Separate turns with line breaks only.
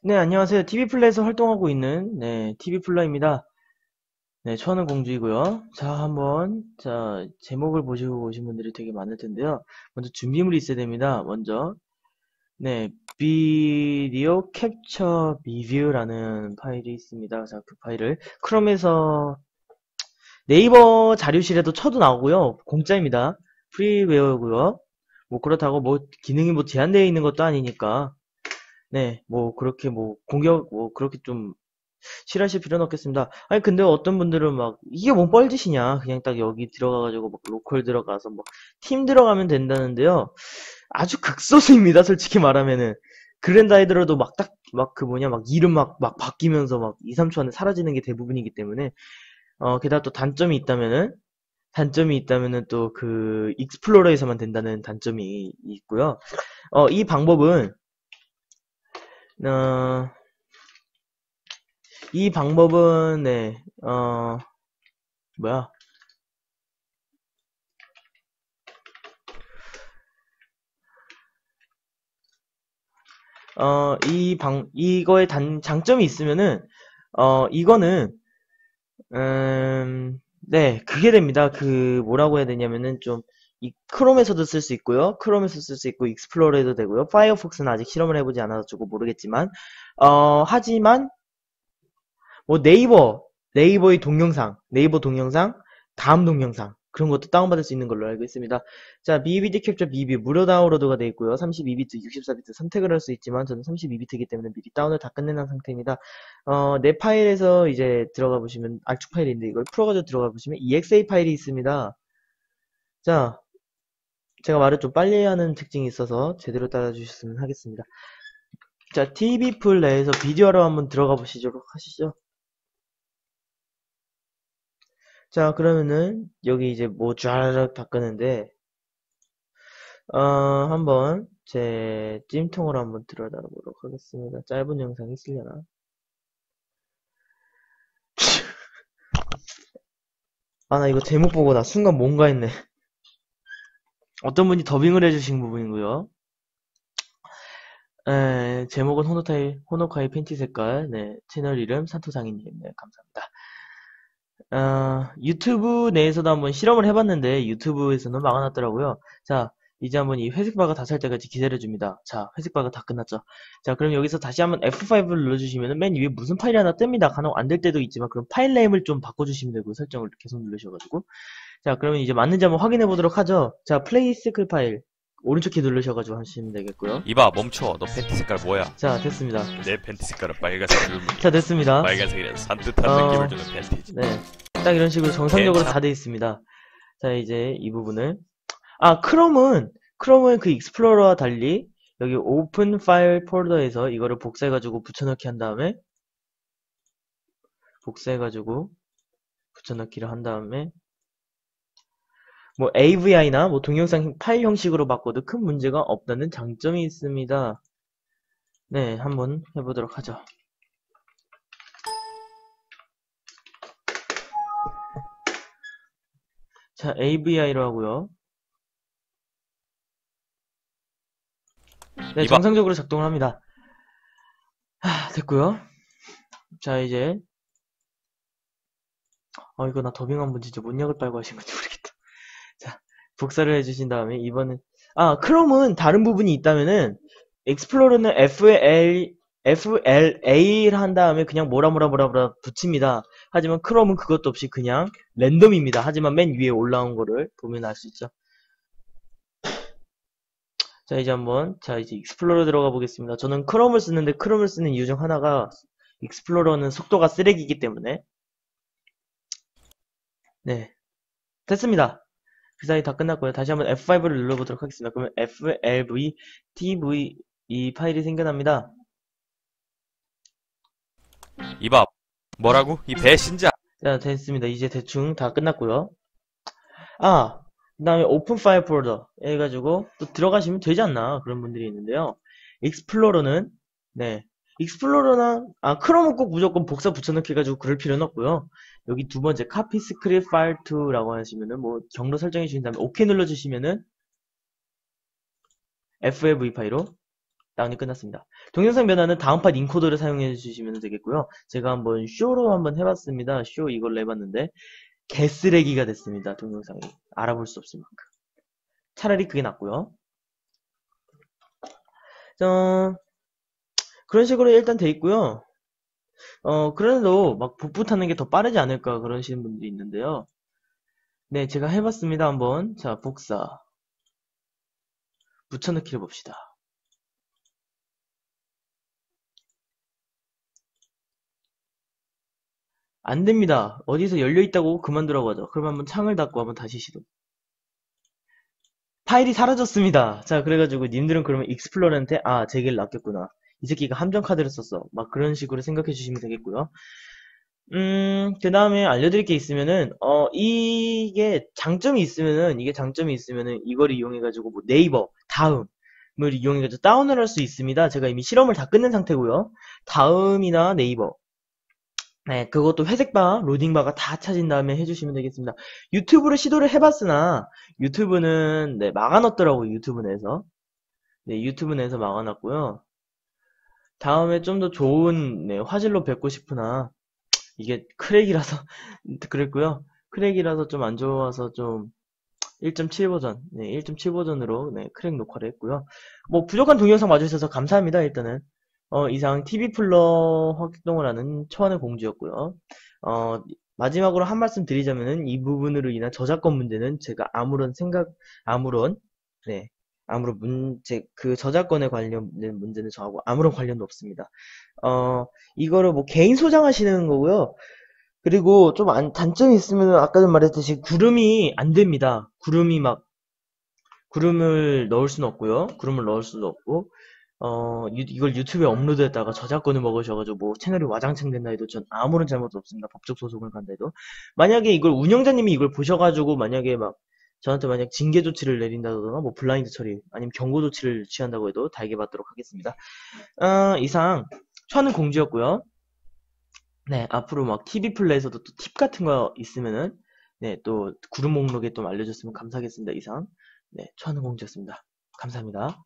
네, 안녕하세요. TV플레이에서 활동하고 있는, 네, TV플라입니다. 네, 저는 공주이고요. 자, 한번, 자, 제목을 보시고 오신 분들이 되게 많을 텐데요. 먼저 준비물이 있어야 됩니다. 먼저, 네, 비디오 캡처 리뷰라는 파일이 있습니다. 자, 그 파일을 크롬에서 네이버 자료실에도 쳐도 나오고요. 공짜입니다. 프리웨어고요. 뭐 그렇다고 뭐 기능이 뭐 제한되어 있는 것도 아니니까 네, 뭐 그렇게 뭐 공격 뭐 그렇게 좀 싫어하실 필요는 없겠습니다. 아니 근데 어떤 분들은 막 이게 뭔 뻘짓이냐 그냥 딱 여기 들어가가지고 막 로컬 들어가서 뭐 팀 들어가면 된다는데요. 아주 극소수입니다. 솔직히 말하면은 그랜다이더라도 막 딱 막 그 뭐냐 막 이름 막 막 바뀌면서 막 2, 3초 안에 사라지는 게 대부분이기 때문에 어 게다가 또 단점이 있다면은 단점이 있다면은 또 그 익스플로러에서만 된다는 단점이 있고요. 어 이 방법은 어, 이 방법은, 네, 어, 뭐야. 어, 이 방, 이거의 단, 장점이 있으면은, 어, 이거는, 음, 네, 그게 됩니다. 그, 뭐라고 해야 되냐면은 좀, 이 크롬에서도 쓸 수 있고요. 크롬에서 쓸 수 있고 익스플로러에도 되고요. 파이어폭스는 아직 실험을 해보지 않아가지고 모르겠지만 어 하지만 뭐 네이버 네이버의 동영상 네이버 동영상 다음 동영상 그런 것도 다운받을 수 있는 걸로 알고 있습니다. 자, 미비디 캡처 미비 무료 다운로드가 되어 있고요. 32비트, 64비트 선택을 할 수 있지만 저는 32비트이기 때문에 미리 다운을 다 끝내놓은 상태입니다. 어, 내 파일에서 이제 들어가 보시면 알축 파일인데 이걸 풀어가지고 들어가 보시면 exa 파일이 있습니다. 자, 제가 말을 좀 빨리 하는 특징이 있어서 제대로 따라주셨으면 하겠습니다. 자, TV풀 내에서 비디오로 한번 들어가 보시도록 하시죠. 자, 그러면은 여기 이제 뭐쫙 바꾸는데 어, 한번 제 찜통으로 한번 들어가 보도록 하겠습니다. 짧은 영상이 있으려나? 아, 나 이거 제목 보고 나 순간 뭔가 했네. 어떤 분이 더빙을 해주신 부분이고요. 에, 제목은 호노타이, 호노카이 팬티 색깔, 네, 채널 이름 산토장인님, 네, 감사합니다. 어, 유튜브 내에서도 한번 실험을 해봤는데 유튜브에서는 막아놨더라고요. 자, 이제 한번 이 회색 바가 다 살 때까지 기다려줍니다. 자, 회색 바가 다 끝났죠. 자, 그럼 여기서 다시 한번 F5를 눌러주시면 맨 위에 무슨 파일이 하나 뜹니다. 간혹 안 될 때도 있지만 그럼 파일 네임을 좀 바꿔주시면 되고 설정을 계속 누르셔가지고 자, 그러면 이제 맞는지 한번 확인해 보도록 하죠. 자, 플레이 스클 파일. 오른쪽 키 누르셔가지고 하시면 되겠고요.
이봐 멈춰 너 팬티 색깔 뭐야
자, 됐습니다.
내 팬티 색깔은 빨간색
자, 됐습니다.
빨간색이란 산뜻한
어,
느낌을 주는 팬티지
네. 딱 이런 식으로 정상적으로 다 돼 있습니다. 자, 이제 이 부분을. 아, 크롬은, 크롬은 그 익스플로러와 달리 여기 오픈 파일 폴더에서 이거를 복사해가지고 붙여넣기 한 다음에 복사해가지고 붙여넣기를 한 다음에 뭐 AVI나 뭐 동영상 파일 형식으로 바꿔도 큰 문제가 없다는 장점이 있습니다. 네, 한번 해보도록 하죠. 자, AVI로 하고요. 네. 정상적으로 작동을 합니다. 하, 됐고요. 자, 이제 어, 이거 나 더빙 한번 진짜 뭔 약을 빨고 하신. 자, 복사를 해주신 다음에 이번엔 아, 크롬은 다른 부분이 있다면은 익스플로러는 FL FLA를 한 다음에 그냥 뭐라 뭐라 뭐라 뭐라 붙입니다. 하지만 크롬은 그것도 없이 그냥 랜덤입니다. 하지만 맨 위에 올라온 거를 보면 알 수 있죠. 자, 이제 한번, 자, 이제 익스플로러 들어가 보겠습니다. 저는 크롬을 쓰는데 크롬을 쓰는 이유 중 하나가 익스플로러는 속도가 쓰레기이기 때문에. 네. 됐습니다. 그 사이 다 끝났고요. 다시 한번 F5를 눌러보도록 하겠습니다. 그러면 FLV, TV, 이 파일이 생겨납니다.
이봐 뭐라고 이 배신자
자, 됐습니다. 이제 대충 다 끝났고요. 아, 그 다음에 오픈 파일 폴더 해가지고 또 들어가시면 되지 않나 그런 분들이 있는데요. 익스플로러는 네, 익스플로러나 아 크롬은 꼭 무조건 복사 붙여넣기 해가지고 그럴 필요는 없고요. 여기 두 번째 카피 스크립 파일 2라고 하시면은 뭐 경로 설정해 주신 다음에 OK 눌러주시면은 FLV 파일로 다운이 끝났습니다. 동영상 변화는 다음 팟 인코더를 사용해 주시면 되겠고요. 제가 한번 쇼로 한번 해봤습니다. 쇼 이걸로 해봤는데 개쓰레기가 됐습니다. 동영상이 알아볼 수 없을 만큼. 차라리 그게 낫고요. 자, 그런 식으로 일단 돼 있고요. 어, 그래도 막 복붙하는 게 더 빠르지 않을까 그러시는 분들이 있는데요. 네, 제가 해봤습니다. 한번. 자, 복사. 붙여넣기를 봅시다. 안 됩니다. 어디서 열려있다고 그만두라고 하죠. 그럼 한번 창을 닫고 한번 다시 시도. 파일이 사라졌습니다. 자, 그래가지고 님들은 그러면 익스플로러한테 아, 제길 낚였구나. 이 새끼가 함정 카드를 썼어. 막 그런 식으로 생각해 주시면 되겠고요. 음, 그 다음에 알려드릴 게 있으면은, 어, 이게 장점이 있으면은, 이게 장점이 있으면은, 이걸 이용해가지고, 뭐, 네이버, 다음을 이용해가지고 다운을 할 수 있습니다. 제가 이미 실험을 다 끝낸 상태고요. 다음이나 네이버. 네, 그것도 회색바, 로딩바가 다 찾은 다음에 해주시면 되겠습니다. 유튜브를 시도를 해봤으나, 유튜브는, 네, 막아놨더라고요, 유튜브 내에서. 네, 유튜브 내에서 막아놨고요. 다음에 좀 더 좋은, 네, 화질로 뵙고 싶으나, 이게 크랙이라서 그랬고요. 크랙이라서 좀 안 좋아서 좀 1.7 버전, 네, 1.7 버전으로 네, 크랙 녹화를 했고요. 뭐 부족한 동영상 봐주셔서 감사합니다. 일단은 어, 이상 TV 플러 활동을 하는 초안의 공주였고요. 어, 마지막으로 한 말씀 드리자면은 이 부분으로 인한 저작권 문제는 제가 아무런 생각, 아무런 네, 아무런 문제, 그 저작권에 관련된 문제는 저하고 아무런 관련도 없습니다. 어, 이거를 뭐 개인 소장하시는 거고요. 그리고 좀 안, 단점이 있으면 아까도 말했듯이 구름이 안 됩니다. 구름이 막, 구름을 넣을 수는 없고요. 구름을 넣을 수도 없고, 어, 유- 이걸 유튜브에 업로드했다가 저작권을 먹으셔가지고 뭐 채널이 와장창 된다 해도 전 아무런 잘못도 없습니다. 법적 소송을 간다 해도. 만약에 이걸 운영자님이 이걸 보셔가지고 만약에 막 저한테 만약 징계 조치를 내린다거나 뭐 블라인드 처리 아니면 경고 조치를 취한다고 해도 달게 받도록 하겠습니다. 어, 이상 천은 공지였고요. 네, 앞으로 막 TV 플레이에서도 또 팁 같은 거 있으면은 네, 또 구름 목록에 좀 알려줬으면 감사하겠습니다. 이상 네, 천은 공지였습니다. 감사합니다.